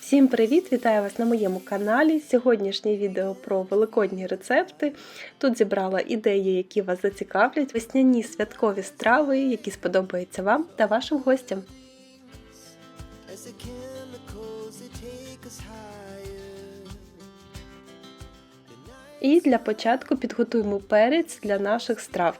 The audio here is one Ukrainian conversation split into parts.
Всім привіт! Вітаю вас на моєму каналі. Сьогоднішнє відео про великодні рецепти. Тут зібрала ідеї, які вас зацікавлять, весняні святкові страви, які сподобаються вам та вашим гостям. І для початку підготуємо перець для наших страв.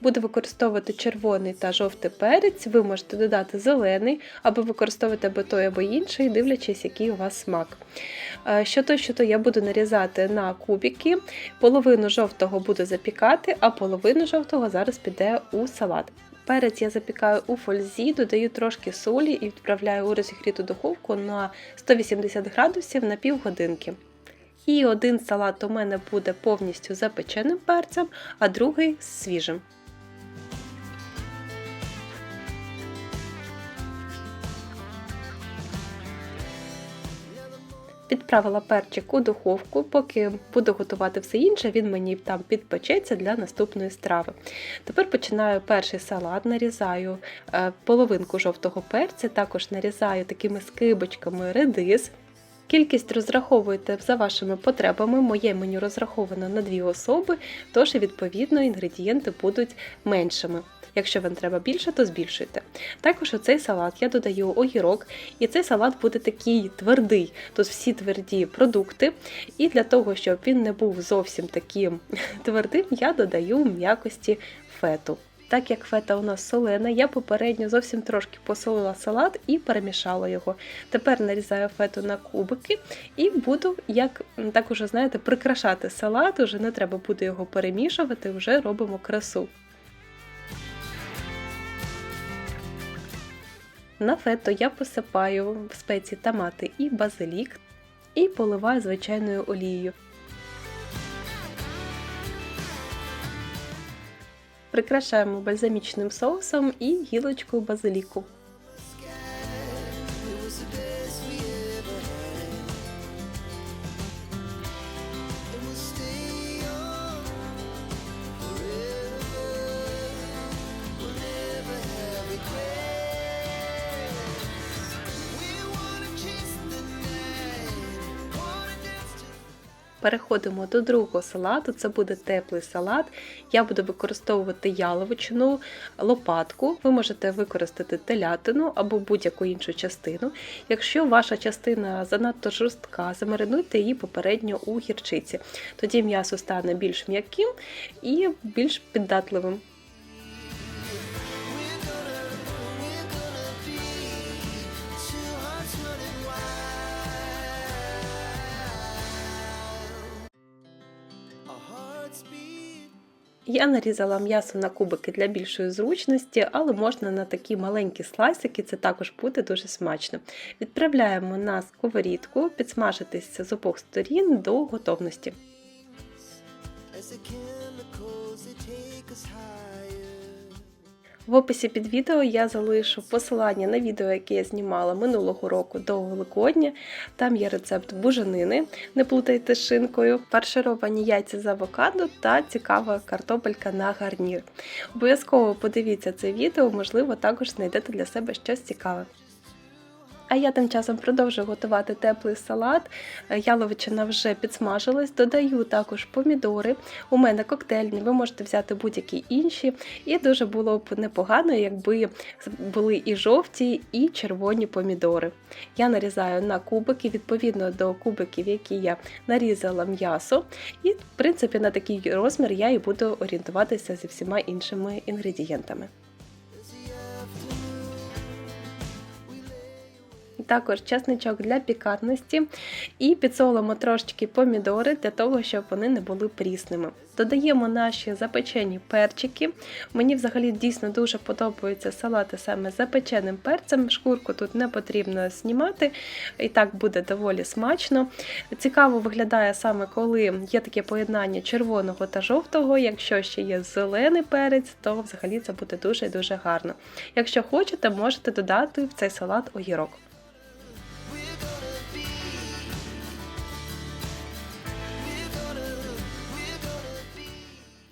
Буду використовувати червоний та жовтий перець. Ви можете додати зелений, або використовувати або той, або інший, дивлячись, який у вас смак. Е, Що то, що то я буду нарізати на кубики. Половину жовтого буду запікати, а половину жовтого зараз піде у салат. Перець я запікаю у фользі, додаю трошки солі і відправляю у розігріту духовку на 180 градусів на півгодинки. І один салат у мене буде повністю запеченим перцем, а другий з свіжим. Підправила перчик у духовку, поки буду готувати все інше, він мені там підпечеться для наступної страви. Тепер починаю перший салат, нарізаю е, половинку жовтого перця, також нарізаю такими скибочками редис. Кількість розраховуєте за вашими потребами. Моє меню розраховано на дві особи, тож відповідно інгредієнти будуть меншими. Якщо вам треба більше, то збільшуйте. Також у цей салат я додаю огірок, і цей салат буде такий твердий. Тут всі тверді продукти. І для того, щоб він не був зовсім таким твердим, я додаю м'якості фету. Так як фета у нас солена, я попередньо зовсім трошки посолила салат і перемішала його. Тепер нарізаю фету на кубики і буду, як так уже знаєте, прикрашати салат, уже не треба буде його перемішувати, вже робимо красу. На фето я посипаю в спеції томати і базилік і поливаю звичайною олією. Прикрашаємо бальзамічним соусом і гілочкою базиліку. Переходимо до другого салату. Це буде теплий салат. Я буду використовувати яловичину, лопатку. Ви можете використати телятину або будь-яку іншу частину. Якщо ваша частина занадто жорстка, замаринуйте її попередньо у гірчиці. Тоді м'ясо стане більш м'яким і більш піддатливим. Я нарізала м'ясо на кубики для більшої зручності, але можна на такі маленькі слайсики, це також буде дуже смачно. Відправляємо на сковорідку, підсмажитися з обох сторін до готовності. As the chemicals they take us higher. В описі під відео я залишу посилання на відео, яке я знімала минулого року до Великодня. Там є рецепт буженини, не плутайте з шинкою, фаршировані яйця з авокадо та цікава картопелька на гарнір. Обов'язково подивіться це відео, можливо, також знайдете для себе щось цікаве. А я тим часом продовжую готувати теплий салат. Е, Яловичина вже підсмажилась, додаю також помідори. У мене коктейльні, ви можете взяти будь-які інші. І дуже було б непогано, якби були і жовті, і червоні помідори. Я нарізаю на кубики, відповідно до кубиків, які я нарізала м'ясо. І, в принципі, на такий розмір я і буду орієнтуватися зі всіма іншими інгредієнтами. Також чесничок для пікантності і підсолимо трошечки помідори для того, щоб вони не були прісними. Додаємо наші запечені перчики. Мені взагалі дійсно дуже подобаються салати саме з запеченим перцем. Шкурку тут не потрібно знімати, і так буде доволі смачно. Цікаво виглядає саме, коли є таке поєднання червоного та жовтого. Якщо ще є зелений перець, то взагалі це буде дуже дуже гарно. Якщо хочете, можете додати в цей салат огірок.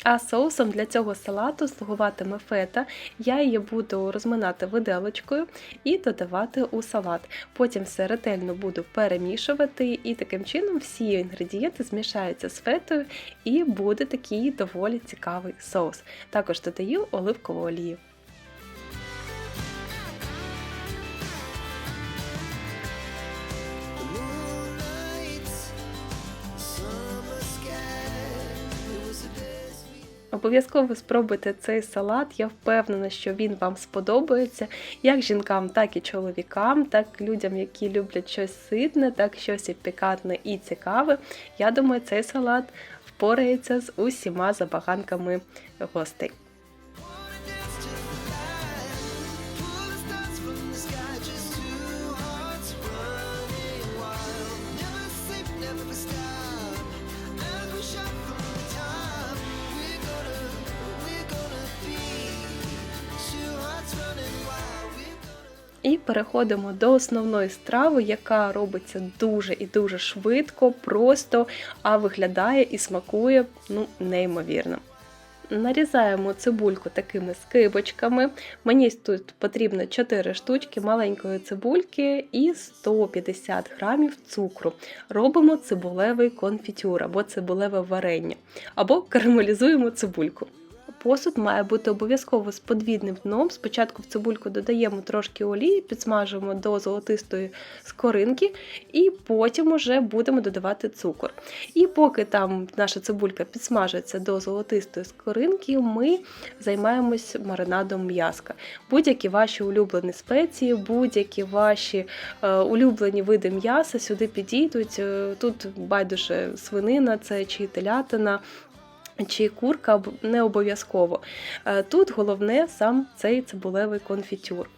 А соусом для цього салату слугуватиме фета. Я її буду розминати виделочкою і додавати у салат. Потім все ретельно буду перемішувати, і таким чином всі інгредієнти змішаються з фетою, і буде такий доволі цікавий соус. Також додаю оливкову олію. Обов'язково спробуйте цей салат. Я впевнена, що він вам сподобається як жінкам, так і чоловікам, так людям, які люблять щось ситне, так щось і пікантне і цікаве. Я думаю, цей салат впорається з усіма забаганками гостей. І переходимо до основної страви, яка робиться дуже і дуже швидко, просто, а виглядає і смакує ну, неймовірно. Нарізаємо цибульку такими скибочками. Мені тут потрібно 4 штучки маленької цибульки і 150 грамів цукру. Робимо цибулевий конфітюр або цибулеве варення, або карамелізуємо цибульку. Посуд має бути обов'язково з подвійним дном. Спочатку в цибульку додаємо трошки олії, підсмажуємо до золотистої скоринки, і потім уже будемо додавати цукор. І поки там наша цибулька підсмажується до золотистої скоринки, ми займаємось маринадом м'яска. Будь-які ваші улюблені спеції, будь-які ваші е, улюблені види м'яса сюди підійдуть. Е, Тут байдуже свинина, це чи телятина. Чи курка не обов'язково. Е, Тут головне сам цей цибулевий конфітюр.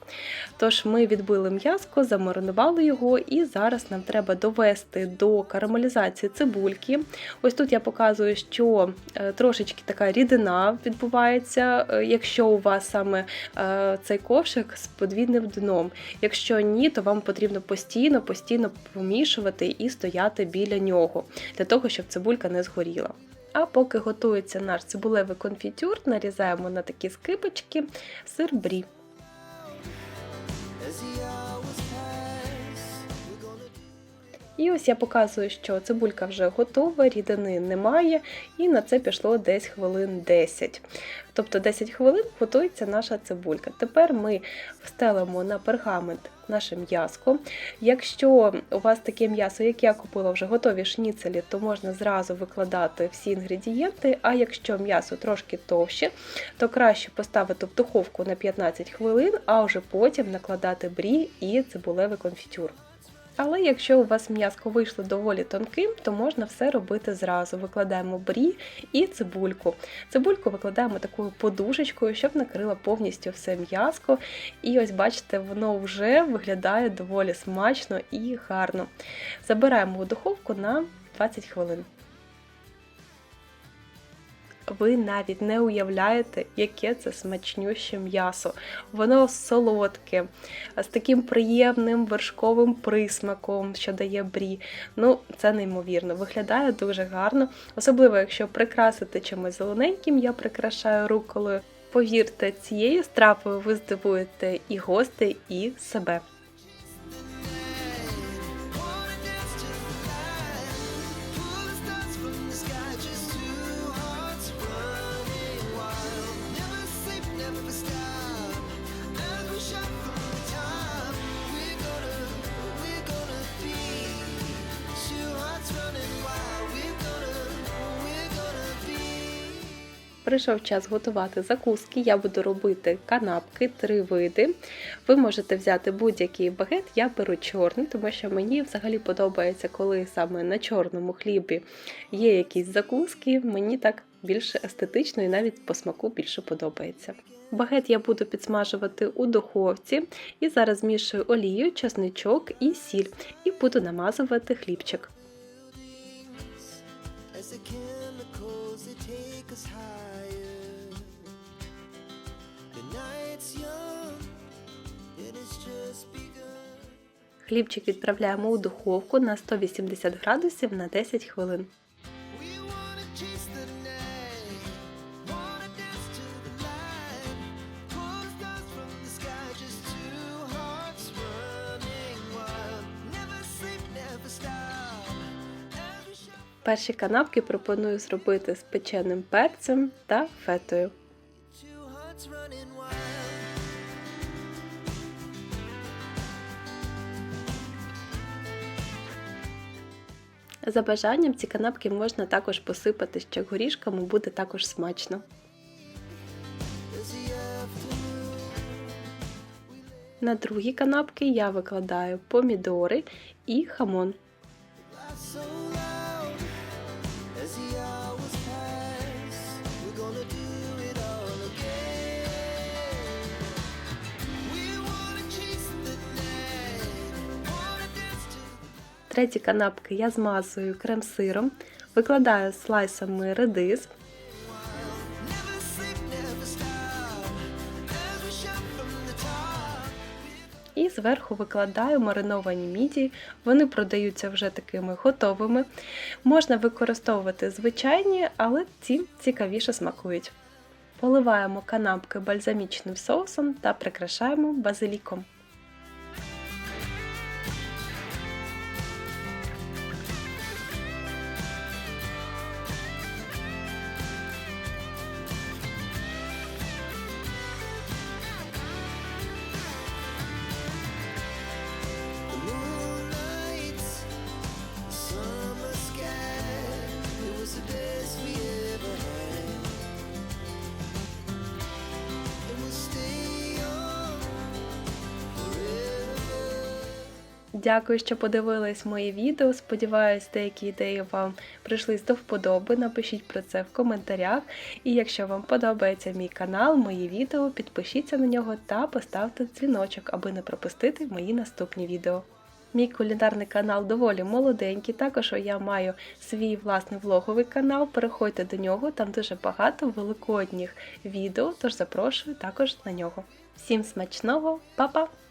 Тож ми відбили м'яско, замаринували його, і зараз нам треба довести до карамелізації цибульки. Ось тут я показую, що е, трошечки така рідина відбувається, е, якщо у вас саме цей ковшик з подвійним дном. Якщо ні, то вам потрібно постійно, постійно помішувати і стояти біля нього, для того, щоб цибулька не згоріла. А поки готується наш цибулевий конфітюр, нарізаємо на такі скибочки сир брі. І ось я показую, що цибулька вже готова, рідини немає, і на це пішло десь хвилин 10. Тобто 10 хвилин готується наша цибулька. Тепер ми встелимо на пергамент наше м'яско. Якщо у вас таке м'ясо, як я купила вже готові шніцелі, то можна зразу викладати всі інгредієнти. А якщо м'ясо трошки товще, то краще поставити в духовку на 15 хвилин, а вже потім накладати брі і цибулевий конфітюр. Але якщо у вас м'язко вийшло доволі тонким, то можна все робити зразу. Викладаємо брі і цибульку. Цибульку викладаємо такою подушечкою, щоб накрила повністю все м'язко. І ось бачите, воно вже виглядає доволі смачно і гарно. Забираємо у духовку на 20 хвилин. Ви навіть не уявляєте, яке це смачнюще м'ясо. Воно солодке, з таким приємним вершковим присмаком, що дає брі. Ну, це неймовірно. Виглядає дуже гарно, особливо якщо прикрасити чимось зелененьким, я прикрашаю руколою. Повірте, цією стравою ви здивуєте і гостей, і себе. Прийшов час готувати закуски. Я буду робити канапки, три види. Ви можете взяти будь-який багет, я беру чорний, тому що мені взагалі подобається, коли саме на чорному хлібі є якісь закуски. Мені так більше естетично і навіть по смаку більше подобається. Багет я буду підсмажувати у духовці і зараз змішую олію, чесничок і сіль, і буду намазувати хлібчик. Хлібчик відправляємо у духовку на 180 градусів на 10 хвилин. Перші канапки пропоную зробити з печеним перцем та фетою. За бажанням ці канапки можна також посипати ще горішками, буде також смачно. На другі канапки я викладаю помідори і хамон. Треті канапки я змазую крем-сиром, викладаю слайсами редис, і зверху викладаю мариновані мідії. Вони продаються вже такими готовими. Можна використовувати звичайні, але ці цікавіше смакують. Поливаємо канапки бальзамічним соусом та прикрашаємо базиліком. Дякую, що подивились моє відео. Сподіваюсь, деякі ідеї вам прийшлись до вподоби. Напишіть про це в коментарях. І якщо вам подобається мій канал, мої відео, підпишіться на нього та поставте дзвіночок, аби не пропустити мої наступні відео. Мій кулінарний канал доволі молоденький. Також я маю свій власний влоговий канал. Переходьте до нього, там дуже багато великодніх відео, тож запрошую також на нього. Всім смачного, па-па!